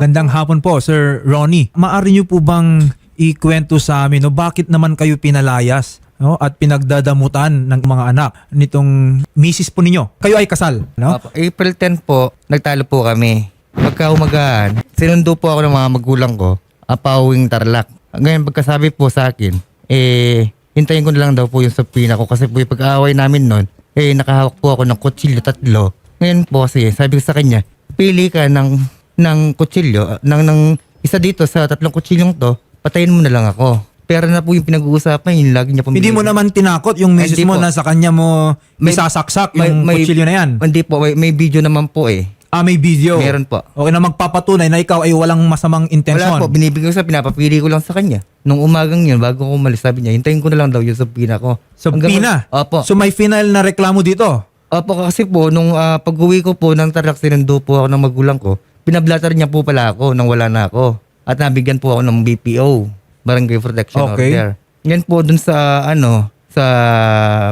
Magandang hapon po, Sir Ronnie. Maari niyo po bang ikwento sa amin no, bakit naman kayo pinalayas no, at pinagdadamutan ng mga anak nitong misis po ninyo? Kayo ay kasal, no? April 10 po, nagtalo po kami. Pagka umagaan, sinundo po ako ng mga magulang ko, apawing tarlak. Ngayon, pagkasabi po sa akin, eh, hintayin ko na lang daw po yung sapina ko kasi po yung pag-aaway namin nun, eh, nakahawak po ako ng kutsilyo tatlo. Ngayon po kasi, sabi ko sa kanya, pili ka ng, ng kutsilyo, ng, ng isa dito sa tatlong kutsilyong to, patayin mo na lang ako. Pera na po yung pinag-uusapan, yung lagi niya po Hindi mo naman tinakot yung Hindi mo po. na sa kanya mo May- isasaksak may- yung may- kutsilyo na yan. Hindi po, may, may video naman po eh. Ah, may video. Meron po. Okay na magpapatunay na ikaw ay walang masamang intensyon. Wala po, binibigay ko sa pinapapili ko lang sa kanya. Nung umagang yun, bago ko umalis, sabi niya, hintayin ko na lang daw yung sapina ko. Sa Hanggang- pina? Opo. So may final na reklamo dito? Opo, kasi po, nung ah, pag-uwi ko po ng Tarlac, sinundo po ako ng magulang ko, pinablatter niya po pala ako nang wala na ako. At nabigyan po ako ng BPO, Barangay Protection Okay. Order. Yan po dun sa, ano, sa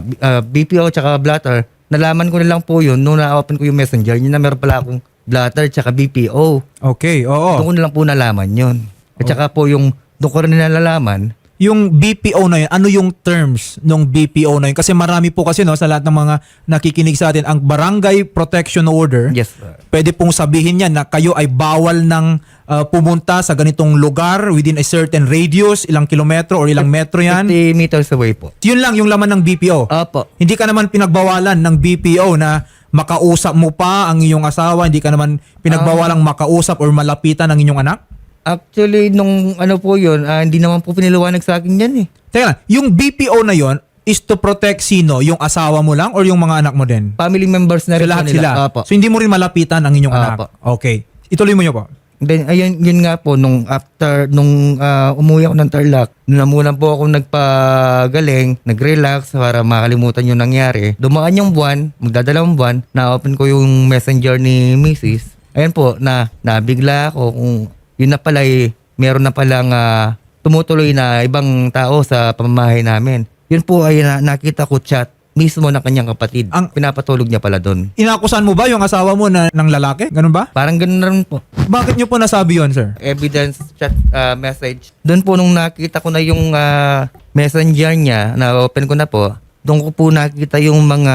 ah, BPO tsaka blatter, nalaman ko na lang po yun nung na-open ko yung messenger, yun na meron pala akong blatter tsaka BPO. Okay, oo. Doon ko na lang po nalaman yun. At saka po yung, doon ko rin nalalaman, Yung BPO na yun, ano yung terms ng BPO na yun? Kasi marami po kasi no, sa lahat ng mga nakikinig sa atin, ang Barangay Protection Order, yes, sir. pwede pong sabihin yan na kayo ay bawal ng uh, pumunta sa ganitong lugar within a certain radius, ilang kilometro or ilang metro yan. 50 meters away po. Yun lang yung laman ng BPO. Opo. Hindi ka naman pinagbawalan ng BPO na makausap mo pa ang iyong asawa, hindi ka naman pinagbawalang makausap or malapitan ang inyong anak? Actually, nung ano po yun, ah, hindi naman po piniliwanag sa akin yan eh. Teka lang, yung BPO na yon is to protect sino? Yung asawa mo lang or yung mga anak mo din? Family members So na rin po lahat nila. sila. Opo. So hindi mo rin malapitan ang inyong anak. Apo. Okay. Ituloy mo niyo po. Then, ayun, yun nga po, nung after, nung ah, umuwi ako ng Tarlac, nung na muna po ako nagpagaling, nag-relax para makalimutan yung nangyari. Dumaan yung buwan, magdadalawang buwan, na-open ko yung messenger ni Mrs. Ayun po, na nabigla ako kung yun na pala eh, meron na palang ah, tumutuloy na ibang tao sa pamamahay namin. Yun po ay na- nakita ko chat mismo ng kanyang kapatid. Ang- pinapatulog niya pala doon. Inakusan mo ba yung asawa mo na ng lalaki? Ganun ba? Parang ganun na rin po. Bakit niyo po nasabi yon, sir? evidence chat uh, message. Doon po nung nakita ko na yung uh, messenger niya, na-open ko na po, doon ko po nakita yung mga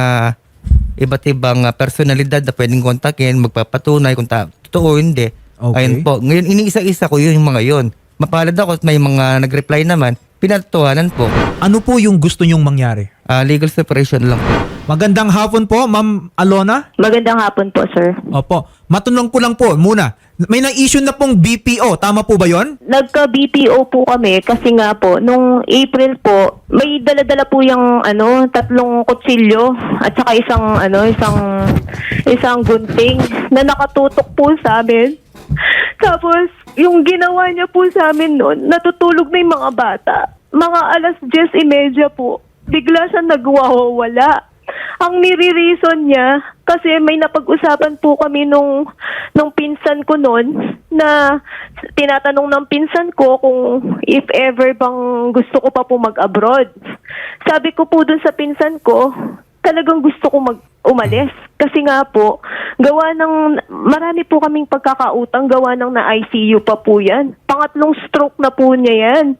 iba't ibang uh, personalidad na pwedeng kontakin, magpapatunay kung ta- totoo hindi. Okay. Ayun po. Ngayon, iniisa-isa ko yun yung mga yon. Mapalad ako at may mga nag-reply naman, pinatuhanan po. Ano po yung gusto nyong mangyari? Ah, legal separation lang po. Magandang hapon po, Ma'am Alona. Magandang hapon po, sir. Opo. Matunong ko lang po muna. May na-issue na pong BPO. Tama po ba yon? Nagka-BPO po kami kasi nga po, nung April po, may dala-dala po yung ano, tatlong kutsilyo at saka isang ano, isang isang gunting na nakatutok po sa amin. Tapos, yung ginawa niya po sa amin noon, natutulog na yung mga bata. Mga alas 10.30 po, bigla siya nagwawala. Ang nire-reason niya, kasi may napag-usapan po kami nung, nung pinsan ko noon, na tinatanong ng pinsan ko kung if ever bang gusto ko pa po mag-abroad. Sabi ko po dun sa pinsan ko, talagang gusto ko mag umalis. Kasi nga po, gawa ng, marami po kaming pagkakautang, gawa ng na-ICU pa po yan. Pangatlong stroke na po niya yan.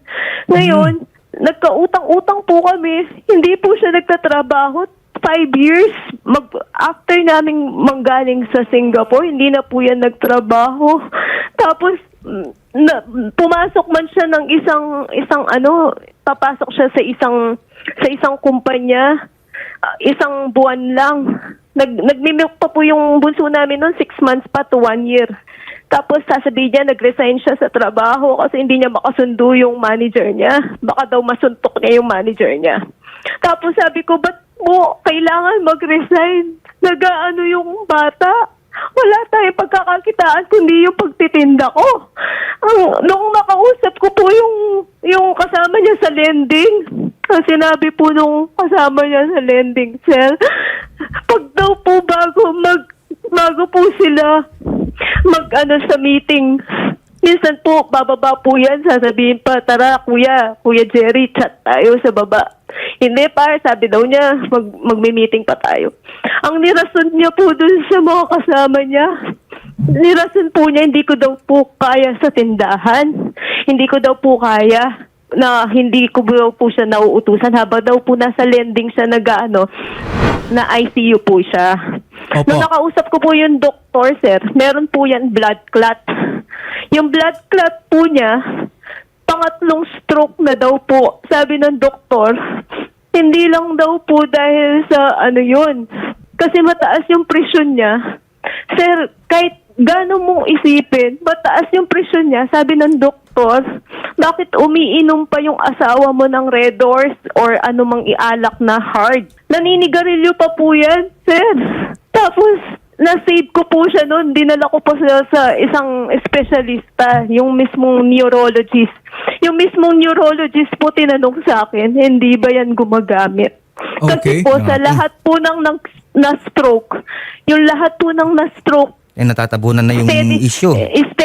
Ngayon, nagkautang-utang po kami. Hindi po siya nagtatrabaho. Five years, mag, after naming manggaling sa Singapore, hindi na po yan nagtrabaho. Tapos, mm, na, pumasok man siya ng isang, isang ano, papasok siya sa isang, sa isang kumpanya, Ah, isang buwan lang. Nag, nagmimilk pa po yung bunso namin noon, six months pa to one year. Tapos sasabihin niya, nag-resign siya sa trabaho kasi hindi niya makasundo yung manager niya. Baka daw masuntok niya yung manager niya. Tapos sabi ko, ba't mo kailangan mag-resign? Nag-ano yung bata? Wala tayong pagkakakitaan kundi yung pagtitinda ko. Ang, nung nakausap ko po yung, yung kasama niya sa lending, ang sinabi po nung kasama niya sa lending cell, pag daw po bago mag, bago po sila mag ano sa meeting, minsan po bababa po yan, sasabihin pa, tara kuya, kuya Jerry, chat tayo sa baba. Hindi pa, sabi daw niya, mag, magme-meeting pa tayo. Ang nirason niya po dun sa mga kasama niya, nirason po niya, hindi ko daw po kaya sa tindahan. Hindi ko daw po kaya na hindi ko daw po siya nauutusan habang daw po nasa lending siya nag ano, na ICU po siya. Opo. Nung nakausap ko po yung doktor, sir, meron po yan blood clot. Yung blood clot po niya, pangatlong stroke na daw po. Sabi ng doktor, hindi lang daw po dahil sa ano yun. Kasi mataas yung presyon niya. Sir, kahit gano'n mong isipin, mataas yung presyon niya. Sabi ng doktor, bakit umiinom pa yung asawa mo ng Red Doors or anumang ialak na hard? Naninigarilyo pa po yan, sir. Tapos, na-save ko po siya noon. Dinala ko pa siya sa isang espesyalista, yung mismong neurologist. Yung mismong neurologist po tinanong sa akin, hindi ba yan gumagamit? Okay. Kasi po sa Okay. lahat po ng na-stroke, yung lahat po ng na-stroke, Eh, natatabunan na yung steady- issue. este-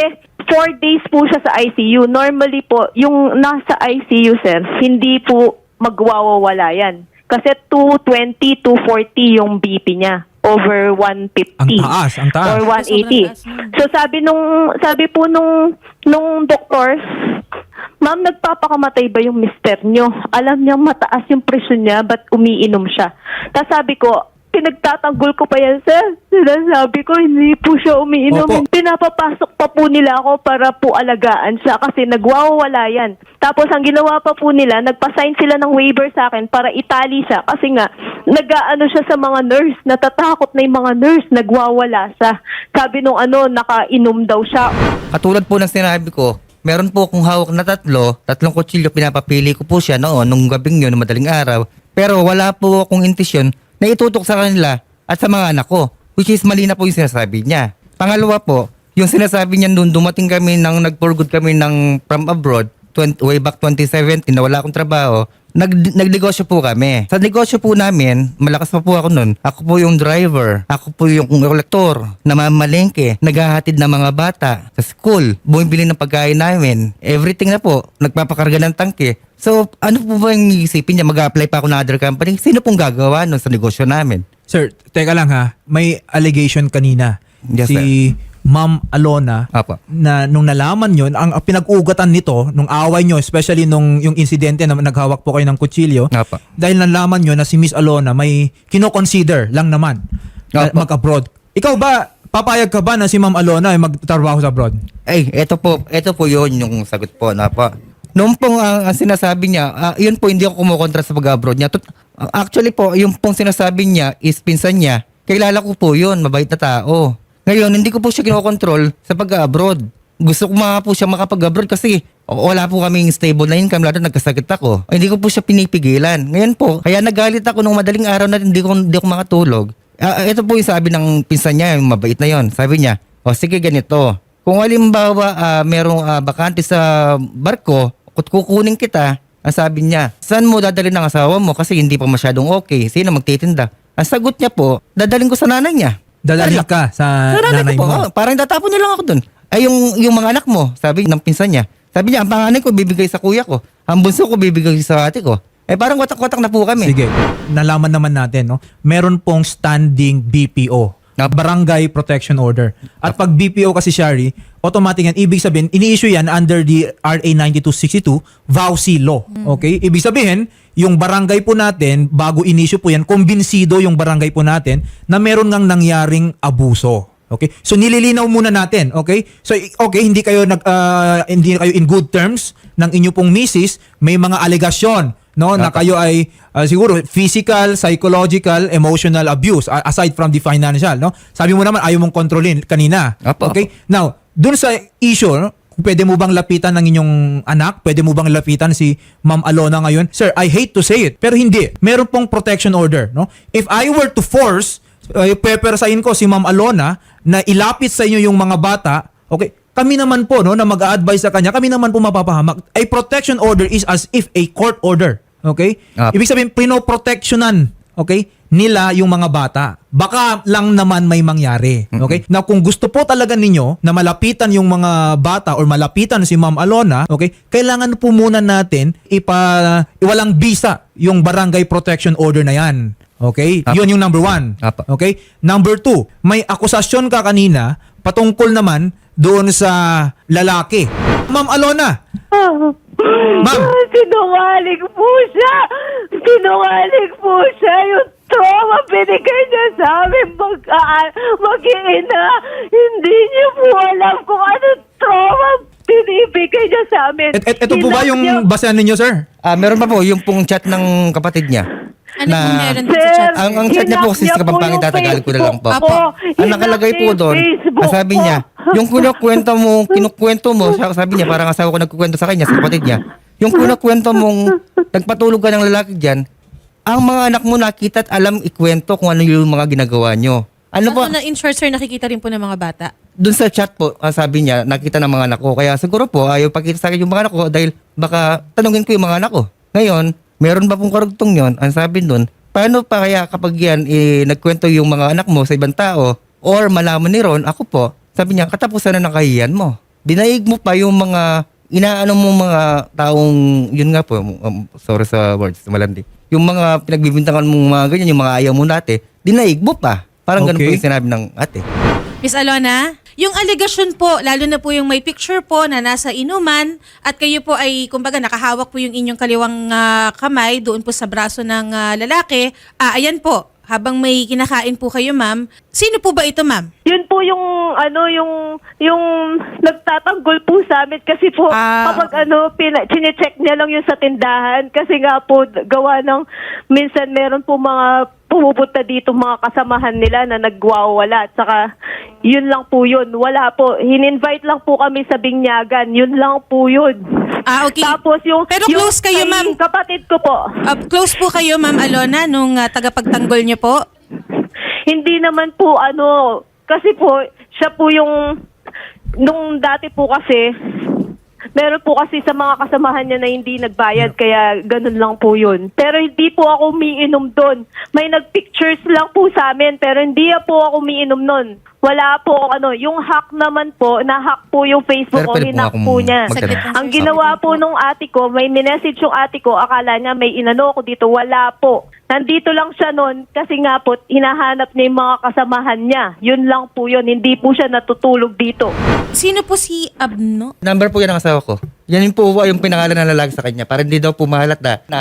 four days po siya sa ICU. Normally po, yung nasa ICU, sir, hindi po magwawawala yan. Kasi 220, 240 yung BP niya. Over 150. Ang taas, ang taas. Or 180. So sabi nung sabi po nung nung doktor, Ma'am, nagpapakamatay ba yung mister nyo? Alam niya mataas yung presyon niya, ba't umiinom siya? Tapos sabi ko, pinagtatanggol ko pa yan, sir. Sinasabi ko, hindi po siya umiinom. Opo. Pinapapasok pa po nila ako para po alagaan siya kasi nagwawala yan. Tapos ang ginawa pa po nila, nagpasign sila ng waiver sa akin para itali siya kasi nga, nag-ano siya sa mga nurse, natatakot na yung mga nurse, nagwawala siya. Sabi nung ano, nakainom daw siya. Katulad po ng sinabi ko, meron po akong hawak na tatlo, tatlong kutsilyo, pinapapili ko po siya noon, nung gabing yun, madaling araw. Pero wala po akong intensyon na itutok sa kanila at sa mga anak ko, which is mali na po yung sinasabi niya. Pangalawa po, yung sinasabi niya nung dumating kami, nang nag-for good kami ng from abroad, 20, way back 2017, na wala akong trabaho, nag, nagnegosyo po kami. Sa negosyo po namin, malakas pa po ako nun. Ako po yung driver. Ako po yung kolektor na mamalengke. Naghahatid ng mga bata sa school. Bumibili ng pagkain namin. Everything na po. Nagpapakarga ng tangke. So, ano po ba yung isipin niya? Mag-apply pa ako ng other company? Sino pong gagawa nun sa negosyo namin? Sir, teka lang ha. May allegation kanina. Yes, si Ma'am Alona Apo. na nung nalaman yon ang, ang pinag-ugatan nito nung away nyo especially nung yung insidente na naghawak po kayo ng kutsilyo Apo. dahil nalaman nyo na si Miss Alona may kino-consider lang naman na mag-abroad. Ikaw ba papayag ka ba na si Ma'am Alona ay magtrabaho sa abroad? Ay, eto po, eto po yun yung sagot po na po. Noong pong ah, ang sinasabi niya, ah, yun po hindi ako kumukontra sa pag-abroad niya. Ah, actually po, yung pong sinasabi niya is pinsan niya. Kilala ko po yun, mabait na tao. Ngayon, hindi ko po siya kinokontrol sa pag-abroad. Gusto ko mga po siya makapag-abroad kasi wala po kaming stable na income, lalo nagkasakit ako. Hindi ko po siya pinipigilan. Ngayon po, kaya nagalit ako nung madaling araw na hindi ko, hindi ko makatulog. Ah, ito po yung sabi ng pinsan niya, yung mabait na yon. Sabi niya, o sige ganito, kung halimbawa ah, merong ah, bakante sa barko, kukunin kita, ang sabi niya, saan mo dadalhin ng asawa mo kasi hindi pa masyadong okay, sino magtitinda? Ang sagot niya po, dadalhin ko sa nanay niya. Tarlac. ka sa Sa nanay ko po, mo. oh, parang tatapon niya lang ako dun. Ay, yung, yung mga anak mo, sabi ng pinsan niya. Sabi niya, ang panganay ko bibigay sa kuya ko. Ang bunso ko bibigay sa ate ko. Eh, parang watak-watak na po kami. Sige, nalaman naman natin, no? Meron pong standing BPO, na Barangay Protection Order. At pag BPO kasi, Shari, automatic yan. Ibig sabihin, ini-issue yan under the RA 9262, VAUSI law. Okay? Ibig sabihin, yung barangay po natin, bago in-issue po yan, kumbinsido yung barangay po natin na meron ngang nangyaring abuso. Okay? So nililinaw muna natin, okay? So okay, hindi kayo nag ah, hindi kayo in good terms ng inyo pong misis, may mga alegasyon, no, na Tama. kayo ay ah, siguro physical, psychological, emotional abuse a- aside from the financial, no? Sabi mo naman ayaw mong kontrolin kanina. Apo, okay? Now, dun sa issue, no, pwede mo bang lapitan ng inyong anak? Pwede mo bang lapitan si Ma'am Alona ngayon? Sir, I hate to say it, pero hindi. Meron pong protection order, no? If I were to force uh, pepersain ko si Ma'am Alona na ilapit sa inyo yung mga bata, okay, kami naman po no na mag-a-advise sa kanya, kami naman po mapapahamak. A protection order is as if a court order. Okay? Apo. Ibig sabihin pinoprotectionan, okay, nila yung mga bata. Baka lang naman may mangyari. Okay? Na kung gusto po talaga ninyo na malapitan yung mga bata or malapitan si Ma'am Alona, okay, kailangan po muna natin ipa iwalang bisa yung barangay protection order na yan. Okay? Apo. Yun yung number one. Apo. Okay? Number two, may akusasyon ka kanina patungkol naman doon sa lalaki. Ma'am Alona, Ma'am. Sinungaling po siya. Sinungaling po siya. Yung trauma binigay niya sa amin mag, uh, mag-iina. Hindi niyo po alam kung ano trauma binibigay niya sa amin. et, et, ito po ba yung niya- basehan ninyo, sir? Ah, meron pa po yung pong chat ng kapatid niya. Ano po meron Sir, sa chat? Ang, ang chat niya po Kapampangan yung tatagalog ko na lang po. Ko. Ang nakalagay po doon, ang sabi niya, yung kinukwento mo, kinukwento mo, sa- sabi niya, parang asawa ko nagkukwento sa kanya, sa kapatid niya, yung kinukwento mong nagpatulog ka ng lalaki dyan, ang mga anak mo nakita at alam ikwento kung ano yung mga ginagawa nyo. Ano po, Ano na in short sir, nakikita rin po ng mga bata. dun sa chat po, ah, sabi niya, nakita ng mga anak ko. Kaya siguro po, ayaw pakita sa akin yung mga anak ko dahil baka tanungin ko yung mga anak ko. Ngayon, meron ba pong karugtong yon? Ang sabi dun, paano pa kaya kapag yan, eh, nagkwento yung mga anak mo sa ibang tao or malaman ni Ron, ako po, sabi niya, katapusan na ng kahiyan mo. Dinaig mo pa yung mga inaano mo mga taong, yun nga po, um, sorry sa words, malandi. Yung mga pinagbibintangan mong mga ganyan, yung mga ayaw mo dati, dinaig mo pa. Parang ganun po Okay. yung sinabi ng ate. Miss Alona, yung allegation po, lalo na po yung may picture po na nasa inuman at kayo po ay, kumbaga, nakahawak po yung inyong kaliwang ah, kamay doon po sa braso ng ah, lalaki. Ah, ayan po, habang may kinakain po kayo, ma'am. Sino po ba ito, ma'am? Yun po yung ano yung yung nagtatanggol po sa amin kasi po Ah, kapag ano pina, chine-check niya lang yung sa tindahan kasi nga po gawa ng minsan meron po mga pumupunta dito mga kasamahan nila na nagwawala at saka yun lang po yun wala po in-invite lang po kami sa binyagan yun lang po yun Ah, okay. tapos yung Pero yung close kayo, kay ma'am. kapatid ko po Ah, close po kayo, ma'am Alona, nung ah, tagapagtanggol niyo po? Hindi naman po ano, kasi po, siya po yung, nung dati po kasi, meron po kasi sa mga kasamahan niya na hindi nagbayad, kaya ganun lang po yun. Pero hindi po ako umiinom doon. May nagpictures lang po sa amin, pero hindi po ako umiinom nun. Wala po ano, yung hack naman po, na-hack po yung Facebook Pero ko, pwede po hinak akong po niya. magtanong. Saglit lang, Ang sir. ginawa po nung ate ko, may minessage yung ate ko, akala niya may inano ko dito. Wala po. Nandito lang siya noon kasi nga po, hinahanap niya yung mga kasamahan niya. Yun lang po yun. Hindi po siya natutulog dito. Sino po si Abno? Number po yan ang asawa ko. Yan yung po yung pinangalan ng lalaki sa kanya para hindi daw pumahalat na, na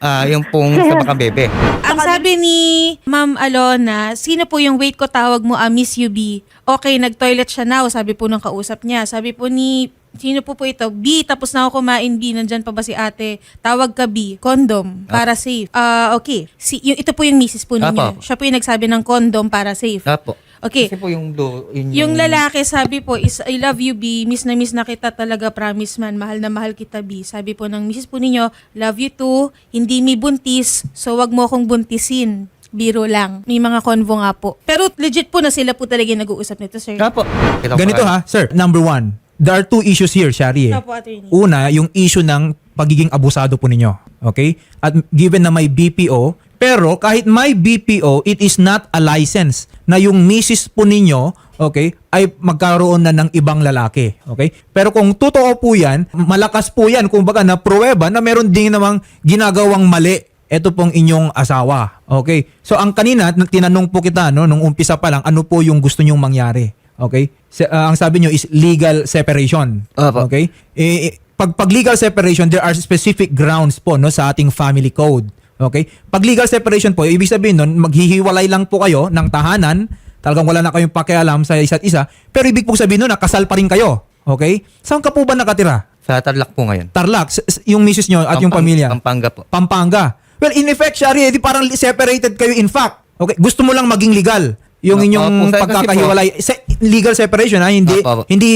ah, yung pong sa baka bebe. Ang sabi ni Ma'am Alona, sino po yung wait ko tawag mo, ah, Miss UB? Okay, nag-toilet siya now, sabi po nung kausap niya. Sabi po ni, sino po po ito? B, tapos na ako kumain B, nandyan pa ba si ate? Tawag ka B, condom, para safe. Ah, okay. Si, yung, ito po yung misis po Apo, ninyo. apo. Siya po yung nagsabi ng condom para safe. Apo. Okay. Kasi po yung, do, yun Yung lalaki sabi po is I love you B, miss na miss na kita talaga promise man, mahal na mahal kita B. Sabi po ng misis po ninyo, love you too, hindi mi buntis, so wag mo akong buntisin. Biro lang. May mga convo nga po. Pero legit po na sila po talaga yung nag-uusap nito, sir. Apo. Ganito pa- ha, sir. Number one, there are two issues here, Shari. eh. Opo, attorney. Una, yung issue ng pagiging abusado po ninyo. Okay? At given na may BPO, pero kahit may BPO, it is not a license na yung misis po ninyo, okay, ay magkaroon na ng ibang lalaki. Okay? Pero kung totoo po yan, malakas po yan, kumbaga na pruweba na meron din namang ginagawang mali ito pong inyong asawa. Okay? So ang kanina, tinanong po kita no, nung umpisa pa lang, ano po yung gusto nyong mangyari? Okay? Se- ah, ang sabi nyo is legal separation. Opo. Okay? Eh, eh, pag, pag legal separation, there are specific grounds po no, sa ating family code. Okay? Pag legal separation po, ibig sabihin nun, maghihiwalay lang po kayo ng tahanan, talagang wala na kayong pakialam sa isa't isa, pero ibig po sabihin nun, nakasal pa rin kayo. Okay? Saan ka po ba nakatira? Sa Tarlac po ngayon. Tarlac, yung misis nyo at yung Pampang- pamilya. Pampanga po. Pampanga. Well, in effect, Shari, edi parang separated kayo in fact. Okay, gusto mo lang maging legal yung inyong opo, pagkakahiwalay. Se- legal separation ha, hindi Opo, hindi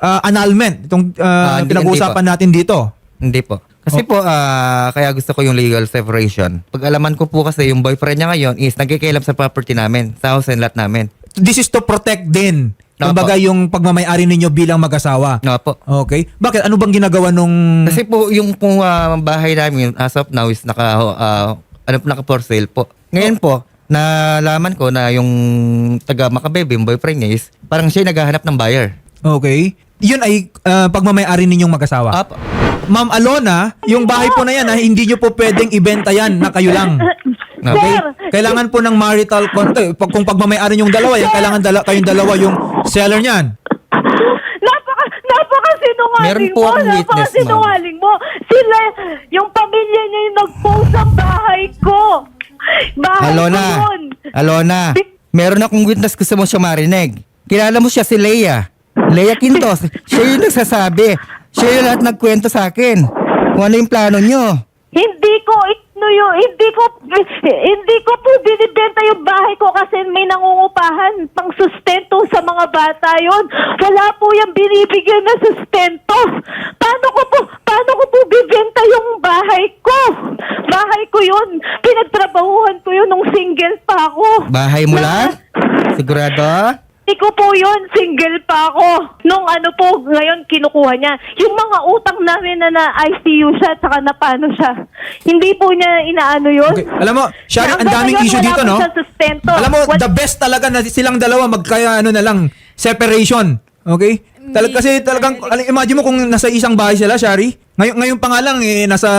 ah, annulment itong ah, Ah, hindi- pinag-uusapan natin dito. Hindi po. Kasi Oh. po, ah, kaya gusto ko yung legal separation. Pag alaman ko po kasi yung boyfriend niya ngayon is nagkikialam sa property namin, sa house and lot namin. This is to protect din. Opo. Kumbaga yung pagmamayari ninyo bilang mag-asawa. No po. Okay? Bakit? Ano bang ginagawa nung... Kasi po yung pong ah, bahay namin as of now is naka ah, ano po naka for sale po. Ngayon po, nalaman ko na yung taga Makabebe, yung boyfriend niya is parang siya yung naghahanap ng buyer. Okay? Yun ay ah, pagmamayari ninyong mag-asawa. Up. Ma'am Alona, yung bahay po na yan, ha, hindi nyo po pwedeng ibenta yan na kayo lang. Okay? Sir, Kailangan po ng marital contract. Pag, kung pagmamayari yung dalawa, yan, kailangan dala, kayong dalawa yung seller niyan. Napaka, napaka sinungaling Meron po mo. akong witness, napaka sinungaling mo. Sila, yung pamilya niya yung nag-post ang bahay ko. Bahay ko Alona, yun. Alona, meron akong witness gusto mo siya marinig. Kilala mo siya si Leia. Leia Quintos. siya yung nagsasabi. Siya yung lahat nagkwento sa akin. Kung ano yung plano nyo. Hindi ko itno yun. Hindi ko, hindi ko po binibenta yung bahay ko kasi may nangungupahan pang sustento sa mga bata yon. Wala po yung binibigyan na sustento. Paano ko po, paano ko po bibenta yung bahay ko? Bahay ko yun. Pinagtrabahuhan ko yun nung single pa ako. Bahay mo lang? Sigurado? Hindi ko po yun, single pa ako. Nung ano po, ngayon kinukuha niya. Yung mga utang namin na na-ICU siya, tsaka na paano siya. Hindi po niya inaano yun. Okay. Alam mo, Shari, ang Hanggang daming ngayon, issue wala dito, po no? siyang sustento. Alam mo, Wal- the best talaga na silang dalawa magkaya ano na lang, separation. Okay? Tal- kasi talagang, alam, imagine mo kung nasa isang bahay sila, Shari. Ngayon, ngayon pa nga lang, eh, nasa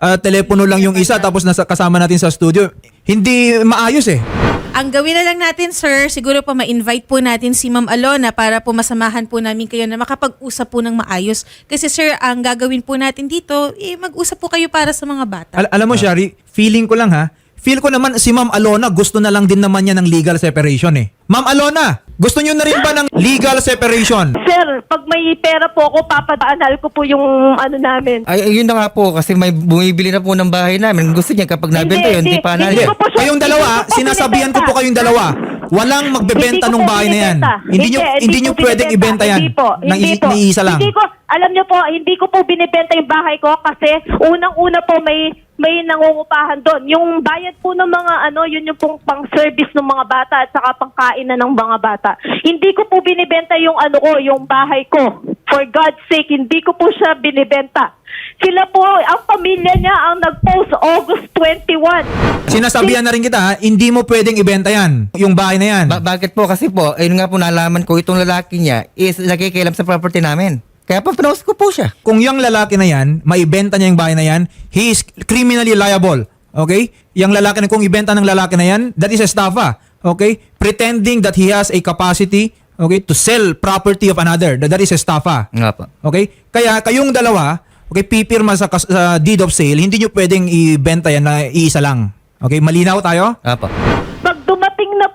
ah, telepono lang yung isa, tapos nasa kasama natin sa studio. Hindi maayos eh. Ang gawin na lang natin, sir, siguro po ma-invite po natin si Ma'am Alona para po masamahan po namin kayo na makapag-usap po ng maayos. Kasi sir, ang gagawin po natin dito, eh, mag-usap po kayo para sa mga bata. Al- alam mo, Shari, feeling ko lang ha, feel ko naman si Ma'am Alona gusto na lang din naman niya ng legal separation eh. Ma'am Alona, gusto niyo na rin ba ng legal separation? Sir, pag may pera po ako, papaanal ko po yung ano namin. Ay, ayun na nga po kasi may bumibili na po ng bahay namin. Gusto niya kapag nabenta yun, Hindi, di pa hindi na. ko po siya- Kayong dalawa, hindi ko po sinasabihan ko po binibenta. kayong dalawa, walang magbebenta Hindi ng bahay na yan. Hindi nyo, hindi nyo pwedeng ibenta yan. Hindi po. Nang Hindi po. ni isa lang. Hindi ko, alam nyo po, hindi ko po binibenta yung bahay ko kasi unang-una po may may nangungupahan doon. Yung bayad po ng mga ano, yun yung pong pang-service ng mga bata at saka pangkain na ng mga bata. Hindi ko po binibenta yung ano ko, yung bahay ko. For God's sake, hindi ko po siya binibenta. Sila po, ang pamilya niya ang nag-post August 21. Sinasabihan na rin kita, ha, hindi mo pwedeng ibenta yan. Yung bahay na yan. Ba- bakit po? Kasi po, ayun nga po nalaman ko, itong lalaki niya is nakikialam sa property namin. Kaya po, pinost ko po siya. Kung yung lalaki na yan, maibenta niya yung bahay na yan, he is criminally liable. Okay? Yung lalaki na, kung ibenta ng lalaki na yan, that is estafa. Okay? Pretending that he has a capacity okay, to sell property of another. That, that is estafa. Nga po. Okay? Kaya kayong dalawa, okay, pipirma sa, sa deed of sale, hindi nyo pwedeng ibenta yan na iisa lang. Okay? Malinaw tayo? Nga po.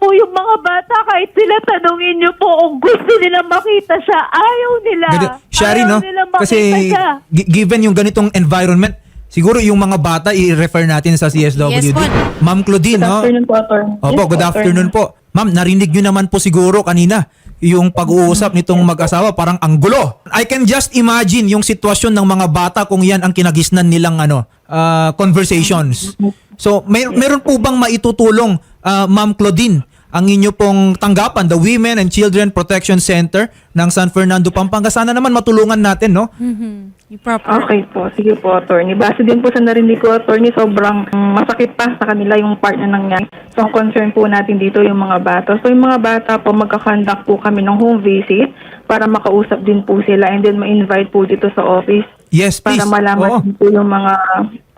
Po yung mga bata, kahit sila tanungin niyo po kung gusto nila makita siya, ayaw nila. Ganito- Shari, ayaw no? nila makita Kasi siya. gi- given yung ganitong environment, siguro yung mga bata i-refer natin sa CSWD. Yes po. Ma'am Claudine, Good no? afternoon po, attorney. Opo, Yes good afternoon po. Ma'am, narinig nyo naman po siguro kanina yung pag-uusap nitong mag-asawa parang ang gulo. I can just imagine yung sitwasyon ng mga bata kung yan ang kinagisnan nilang ano ah, conversations. So, may, meron po bang maitutulong, ah, Ma'am Claudine, ang inyo pong tanggapan, the Women and Children Protection Center ng San Fernando, Pampanga. Sana naman matulungan natin, no? Mhm. Proper. Okay po. Sige po, attorney. Base din po sa narinig ko, attorney, sobrang masakit pa sa kanila yung part na nangyari. So, ang concern po natin dito yung mga bata. So, yung mga bata po, magkakandak po kami ng home visit para makausap din po sila and then ma-invite po dito sa office Yes, please. para malaman Oo. po yung mga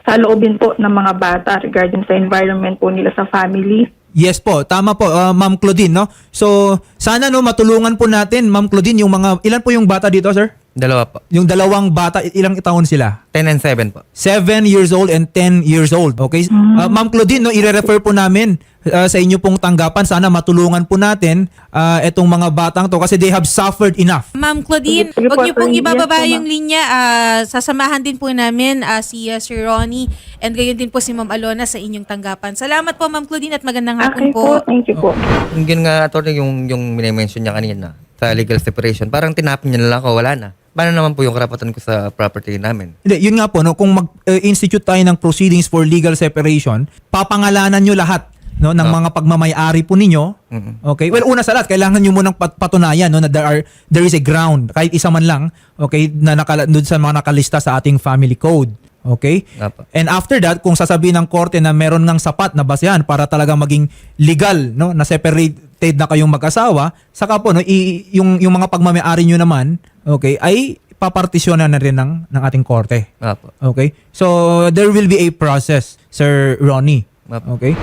sa loobin po ng mga bata regarding sa environment po nila sa family. Yes po, tama po, uh, Ma'am Claudine, no? So, sana no matulungan po natin, Ma'am Claudine, yung mga ilan po yung bata dito, sir? Dalawa po. Yung dalawang bata, ilang taon sila? 10 and 7 po. 7 years old and 10 years old. Okay? Uh, Ma'am Claudine, no, i-refer po namin uh, sa inyo pong tanggapan. Sana matulungan po natin uh, itong mga batang to kasi they have suffered enough. Ma'am Claudine, Sige po, huwag niyo pong attorney. ibababa po, yung linya. Ah, sasamahan din po namin ah, si ah, Sir Ronnie and gayon din po si Ma'am Alona sa inyong tanggapan. Salamat po Ma'am Claudine at magandang hapon Okay po. Thank you po. Yung yun nga, attorney, yung, yung minimension niya kanina sa legal separation, parang tinapin niya na lang ako, wala na. Paano naman po yung karapatan ko sa property namin? Hindi, yun nga po, no, kung mag-institute tayo ng proceedings for legal separation, papangalanan nyo lahat no, ng Ah. mga pagmamayari po ninyo. Okay? Well, una sa lahat, kailangan nyo munang pat- patunayan no, na there, are, there is a ground, kahit isa man lang, okay, na nakala, dun sa mga nakalista sa ating family code. Okay? Nga po. And after that, kung sasabihin ng korte na meron ng sapat na basehan para talaga maging legal, no, na separated na kayong mag-asawa, saka po no, i- yung yung mga pagmamayari nyo naman, okay, ay papartisyonan na rin ng ng ating korte. Nga po. Okay? So there will be a process, Sir Ronnie. Okay?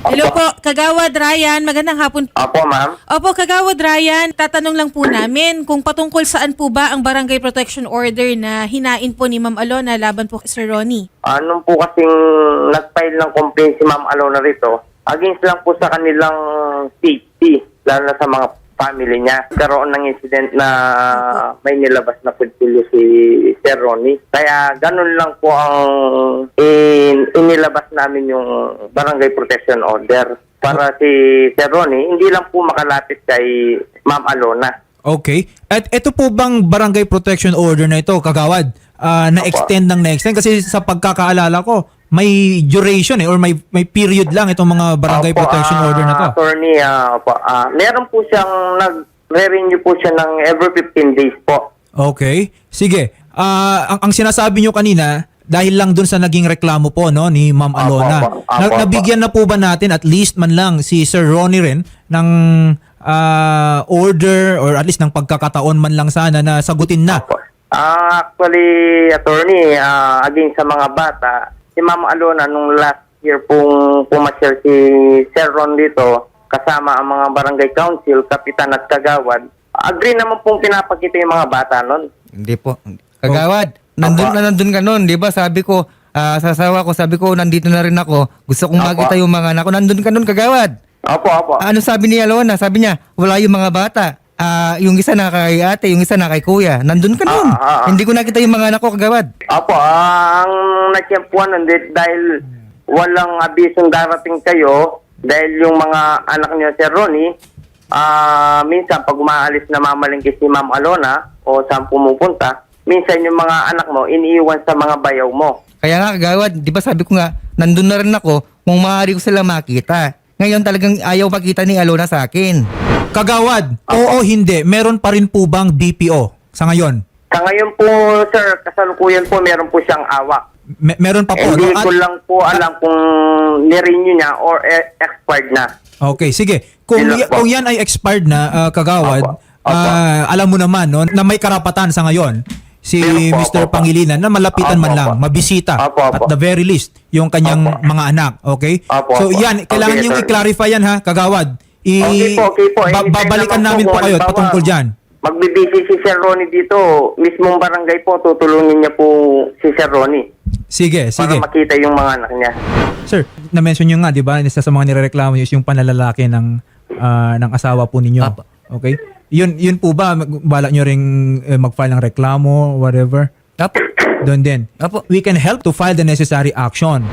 Hello po, Kagawad Ryan. Magandang hapon. Opo, ma'am. Opo, Kagawad Ryan, tatanong lang po namin kung patungkol saan po ba ang Barangay Protection Order na hinain po ni Ma'am Alona laban po kay Sir Ronnie. Anong po kasing nag-file ng complaint si Ma'am Alona rito, against lang po sa kanilang safety, lalo na sa mga family niya. Karoon ng incident na may nilabas na kutsilyo si Sir Ronnie. Kaya ganun lang po ang in, inilabas namin yung Barangay Protection Order para si Sir Ronnie hindi lang po makalapit kay Ma'am Alona. Okay. At ito po bang barangay protection order na ito, kagawad, ah, na-extend ng na-extend? Kasi sa pagkakaalala ko, may duration eh, or may, may period lang itong mga barangay Opo, protection ah, order na to. Attorney, ah, opo, ah, meron po siyang nag-renew po siya ng every 15 days po. Okay. Sige. Ah, ang, ang sinasabi nyo kanina, dahil lang dun sa naging reklamo po no ni Ma'am Apo, Alona. apo, apo, na, apo. nabigyan na po ba natin at least man lang si Sir Ronnie rin ng ah, order or at least ng pagkakataon man lang sana na sagutin na. Po. Ah, actually, attorney, ah, against sa mga bata, si Ma'am Alona nung last year pong pumasyal si Sir Ron dito, kasama ang mga barangay council, kapitan at kagawad, agree naman pong pinapakita yung mga bata nun. Hindi po. Kagawad, nandun Apa. na nandun ka nun. Di ba sabi ko, ah, sa asawa ko, sabi ko, nandito na rin ako. Gusto kong Apa. makita yung mga anak ko. Nandun ka nun, kagawad. Opo, opo. Ano sabi ni Alona? Sabi niya, wala yung mga bata. Ah, yung isa na kay ate, yung isa na kay kuya. Nandun ka nun. Ah, ah, ah. Hindi ko nakita yung mga anak ko, kagawad. Opo, ah, ang natsyempuan nun di- dahil walang abisong darating kayo, dahil yung mga anak niyo, Sir Ronnie, ah, minsan pag umaalis na mamalingki si Ma'am Alona o saan pumupunta, minsan yung mga anak mo, iniiwan sa mga bayaw mo. Kaya nga, kagawad, di ba sabi ko nga, nandun na rin ako kung maaari ko sila makita. Ngayon talagang ayaw makita ni Alona sa akin. Kagawad, oo hindi, meron pa rin po bang BPO sa ngayon? Sa ngayon po, sir, kasalukuyan po, meron po siyang awa. Me- meron pa po. Hindi no? At- ko lang po alam kung nirenew niya or eh, expired na. Okay, sige. Kung, po. kung yan ay expired na, ah, kagawad, Opo. Opo. ah, alam mo naman no, na may karapatan sa ngayon si Meron po, Mr. opo, opo. Pangilinan na malapitan Opo, man lang, opo. mabisita Opo, opo. at the very least yung kanyang Opo. mga anak, okay? Opo, so opo. yan, kailangan Okay, niyong sir. i-clarify yan ha, kagawad. I- Okay po, okay po. ba- Anytime babalikan namin po kayo halimbawa, patungkol dyan. Magbibisi si Sir Ronnie dito, mismong barangay po, tutulungin niya po si Sir Ronnie Sige, para sige. makita yung mga anak niya. Sir, na-mention nyo nga, di ba, isa sa mga nirereklamo nyo is yung panlalalaki ng, ah, ng asawa po ninyo. Apo. Okay? Yun, yun po ba, balak nyo ring eh, mag-file ng reklamo, whatever? Apo. Doon din. Apo. We can help to file the necessary action.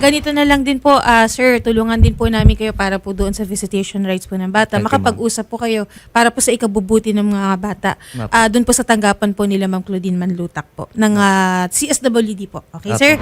Ganito na lang din po, ah, sir, tulungan din po namin kayo para po doon sa visitation rights po ng bata. Okay, Makapag-usap po kayo para po sa ikabubuti ng mga bata. Apo. Ah, doon po sa tanggapan po nila Ma'am Claudine Manlutak po ng ah, CSWD po. Okay, sir?